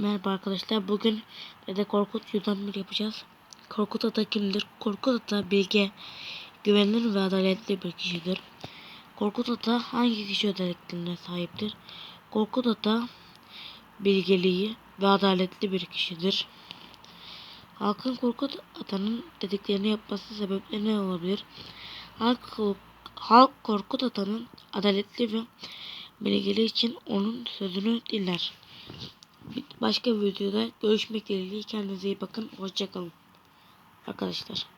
Merhaba arkadaşlar. Bugün Dede Korkut Yudan bir yapacağız. Korkut Ata kimdir? Korkut Ata bilge, güvenilir ve adaletli bir kişidir. Korkut Ata hangi kişi özelliklerine sahiptir? Korkut Ata bilgeliği ve adaletli bir kişidir. Halkın Korkut Ata'nın dediklerini yapması sebepleri ne olabilir? Halk, halk Korkut Ata'nın adaletli ve bilgeliği için onun sözünü dinler. Başka videoda görüşmek dileğiyle kendinize iyi bakın. Hoşçakalın. Arkadaşlar.